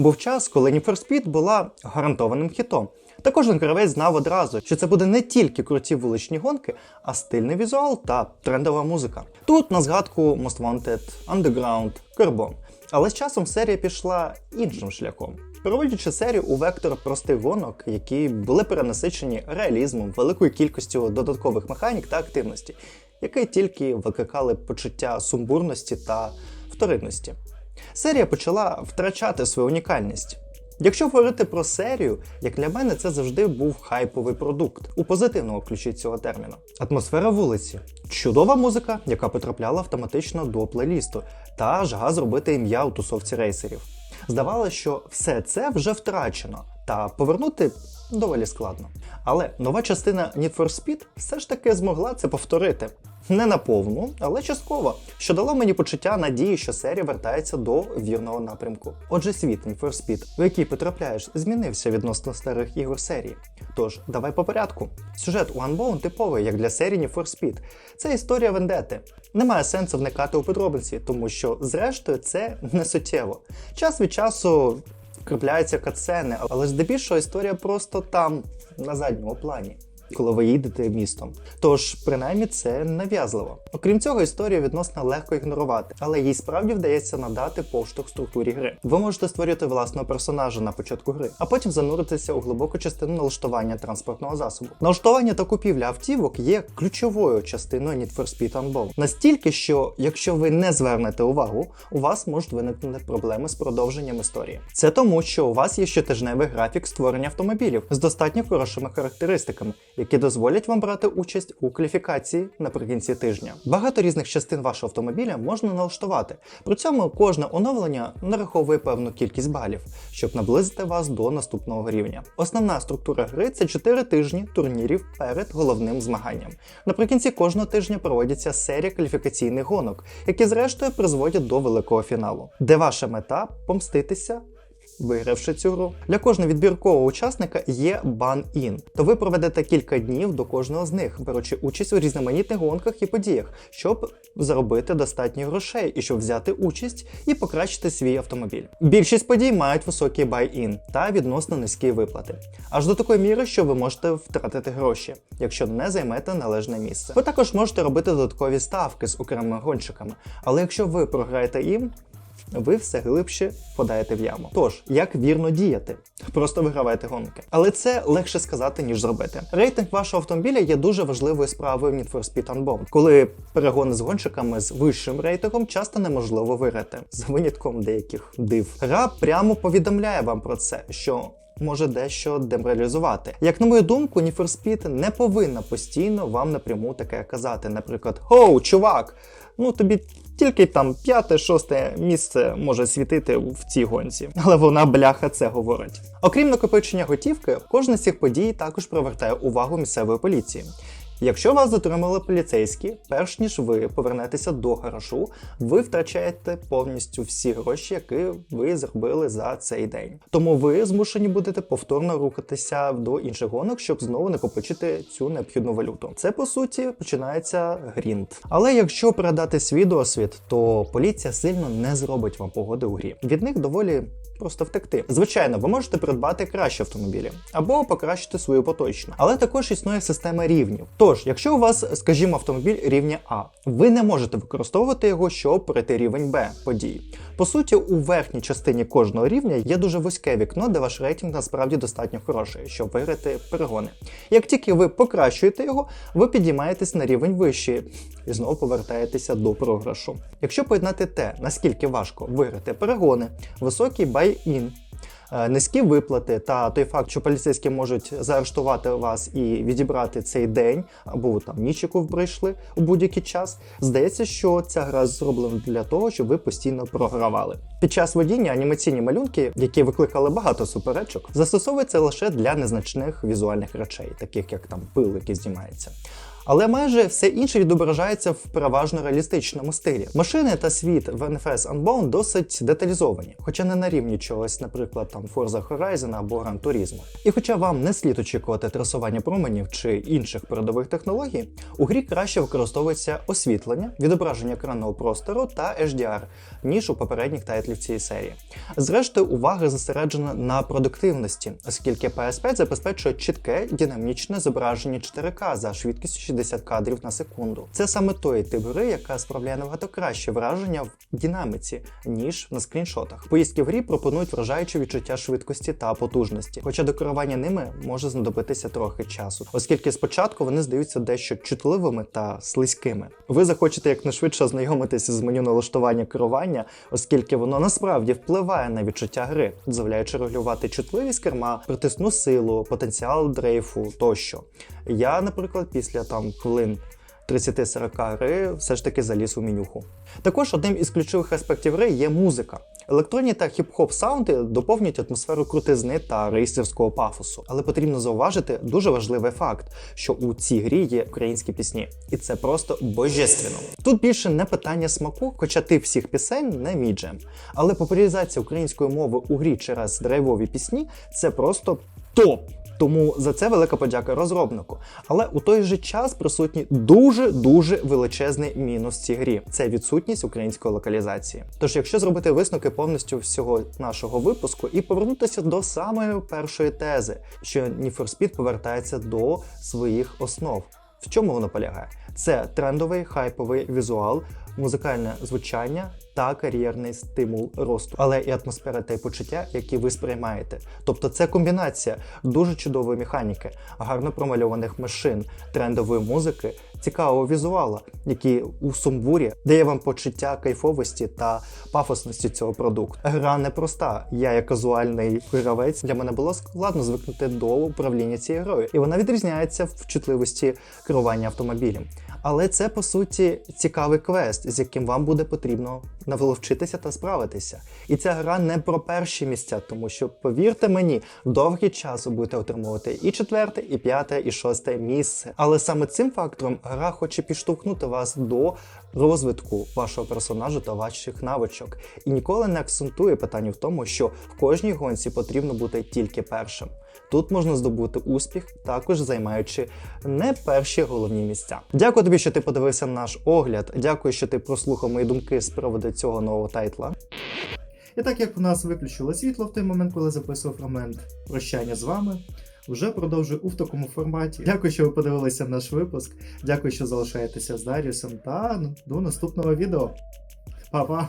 Був час, коли Need for Speed була гарантованим хітом. Та кожен гравець знав одразу, що це буде не тільки круті вуличні гонки, а стильний візуал та трендова музика. Тут на згадку Most Wanted, Underground, Carbon. Але з часом серія пішла іншим шляхом. Переводячи серію у вектор простих гонок, які були перенасичені реалізмом, великою кількістю додаткових механік та активності, які тільки викликали почуття сумбурності та вторинності. Серія почала втрачати свою унікальність. Якщо говорити про серію, як для мене, це завжди був хайповий продукт у позитивному ключі цього терміну. Атмосфера вулиці, чудова музика, яка потрапляла автоматично до плейлісту, та жага зробити ім'я у тусовці рейсерів. Здавалося, що все це вже втрачено, та повернути доволі складно. Але нова частина Need for Speed все ж таки змогла це повторити. Не наповну, але частково, що дало мені почуття надії, що серія вертається до вірного напрямку. Отже, світ Need for Speed, в який потрапляєш, змінився відносно старих ігор серії. Тож, давай по порядку. Сюжет у Unbound типовий, як для серії Need for Speed. Це історія вендети. Немає сенсу вникати у подробиці, тому що, зрештою, це не суттєво. Час від часу кріпляються катсцени, але здебільшого історія просто там, на задньому плані. Коли ви їдете містом, тож принаймні це нав'язливо. Окрім цього, історію відносно легко ігнорувати, але їй справді вдається надати поштовх структурі гри. Ви можете створити власного персонажа на початку гри, а потім зануритися у глибоку частину налаштування транспортного засобу. Налаштування та купівля автівок є ключовою частиною Need for Speed Unbound. Настільки, що якщо ви не звернете увагу, у вас можуть виникнути проблеми з продовженням історії. Це тому, що у вас є щотижневий графік створення автомобілів з достатньо хорошими характеристиками які дозволять вам брати участь у кваліфікації наприкінці тижня. Багато різних частин вашого автомобіля можна налаштувати. При цьому кожне оновлення нараховує певну кількість балів, щоб наблизити вас до наступного рівня. Основна структура гри це 4 тижні турнірів перед головним змаганням. Наприкінці кожного тижня проводиться серія кваліфікаційних гонок, які зрештою призводять до великого фіналу, де ваша мета помститися вигравши цю гру. Для кожного відбіркового учасника є бан-ін, то ви проведете кілька днів до кожного з них, беручи участь у різноманітних гонках і подіях, щоб заробити достатньо грошей і щоб взяти участь і покращити свій автомобіль. Більшість подій мають високий бай-ін та відносно низькі виплати, аж до такої міри, що ви можете втратити гроші, якщо не займете належне місце. Ви також можете робити додаткові ставки з окремими гонщиками, але якщо ви програєте їм, ви все глибше подаєте в яму. Тож, як вірно діяти? Просто вигравайте гонки. Але це легше сказати, ніж зробити. Рейтинг вашого автомобіля є дуже важливою справою в Need for Speed Unbound, коли перегони з гонщиками з вищим рейтингом часто неможливо виграти, за винятком деяких див. Гра прямо повідомляє вам про це, що. Може дещо деморалізувати. Як на мою думку, Need for Speed не повинна постійно вам напряму таке казати. Наприклад, Хоу, чувак! Ну тобі тільки там п'яте-шосте місце може світити в цій гонці, але вона бляха це говорить. Окрім накопичення готівки, кожна з цих подій також привертає увагу місцевої поліції. Якщо вас затримали поліцейські, перш ніж ви повернетеся до гаражу, ви втрачаєте повністю всі гроші, які ви зробили за цей день. Тому ви змушені будете повторно рухатися до інших гонок, щоб знову накопичити цю необхідну валюту. Це по суті починається грінт. Але якщо передати свій досвід, то поліція сильно не зробить вам погоди у грі. Від них доволі просто втекти. Звичайно, ви можете придбати кращі автомобілі або покращити свою поточну, але також існує система рівнів. Тож, якщо у вас, скажімо, автомобіль рівня А, ви не можете використовувати його, щоб пройти рівень Б подій. По суті, у верхній частині кожного рівня є дуже вузьке вікно, де ваш рейтинг насправді достатньо хороший, щоб виграти перегони. Як тільки ви покращуєте його, ви підіймаєтесь на рівень вищий і знову повертаєтеся до програшу. Якщо поєднати те, наскільки важко виграти перегони, високий е, Низькі виплати та той факт, що поліцейські можуть заарештувати вас і відібрати цей день, або там ніч, яку прийшли у будь-який час. Здається, що ця гра зроблена для того, щоб ви постійно програвали. Під час водіння анімаційні малюнки, які викликали багато суперечок, застосовуються лише для незначних візуальних речей, таких як там пил, який знімається. Але майже все інше відображається в переважно реалістичному стилі. Машини та світ в NFS Unbound досить деталізовані, хоча не на рівні чогось, наприклад, там Forza Horizon або Gran Turismo. І хоча вам не слід очікувати трасування променів чи інших передових технологій, у грі краще використовується освітлення, відображення екранного простору та HDR, ніж у попередніх тайтлів цієї серії. Зрештою, увага зосереджена на продуктивності, оскільки PS5 забезпечує чітке динамічне зображення 4К за швидкістю 60 кадрів на секунду. Це саме той тип гри, яка справляє набагато краще враження в динаміці, ніж на скріншотах. Поїздки в грі пропонують вражаюче відчуття швидкості та потужності, хоча до керування ними може знадобитися трохи часу, оскільки спочатку вони здаються дещо чутливими та слизькими. Ви захочете якнайшвидше ознайомитися з меню налаштування керування, оскільки воно насправді впливає на відчуття гри, дозволяючи регулювати чутливість керма, притисну силу, потенціал дрейфу тощо. Я, наприклад, після там хвилин 30-40 гри все ж таки заліз у менюху. Також одним із ключових аспектів гри є музика. Електронні та хіп-хоп саунди доповнюють атмосферу крутизни та рейсерського пафосу. Але потрібно зауважити дуже важливий факт, що у цій грі є українські пісні, і це просто божественно. Тут більше не питання смаку, хоча тип всіх пісень не мій джем. Але популяризація української мови у грі через драйвові пісні це просто топ. Тому за це велика подяка розробнику. Але у той же час присутній дуже дуже величезний мінус цій грі це відсутність української локалізації. Тож, якщо зробити висновки повністю всього нашого випуску і повернутися до самої першої тези, що Need for Speed повертається до своїх основ. В чому воно полягає? Це трендовий хайповий візуал, музикальне звучання та кар'єрний стимул росту, але і атмосфера та й почуття, які ви сприймаєте. Тобто це комбінація дуже чудової механіки, гарно промальованих машин, трендової музики, цікавого візуала, який у сумбурі дає вам почуття кайфовості та пафосності цього продукту. Гра непроста. Я, як казуальний гравець, для мене було складно звикнути до управління цією грою, і вона відрізняється в чутливості керування автомобілем. Але це по суті цікавий квест, з яким вам буде потрібно навловчитися та справитися. І ця гра не про перші місця, тому що, повірте мені, довгий час ви будете отримувати і четверте, і п'яте, і шосте місце. Але саме цим фактором гра хоче підштовхнути вас до розвитку вашого персонажа та ваших навичок. І ніколи не акцентує питання в тому, що в кожній гонці потрібно бути тільки першим. Тут можна здобути успіх, також займаючи не перші головні місця. Дякую тобі, що ти подивився наш огляд. Дякую, що ти прослухав мої думки з приводу цього нового тайтла. І так як у нас виключило світло в той момент, коли записував фрагмент прощання з вами, вже продовжую у такому форматі. Дякую, що ви подивилися наш випуск. Дякую, що залишаєтеся з Даріусом. Та до наступного відео. Па-па!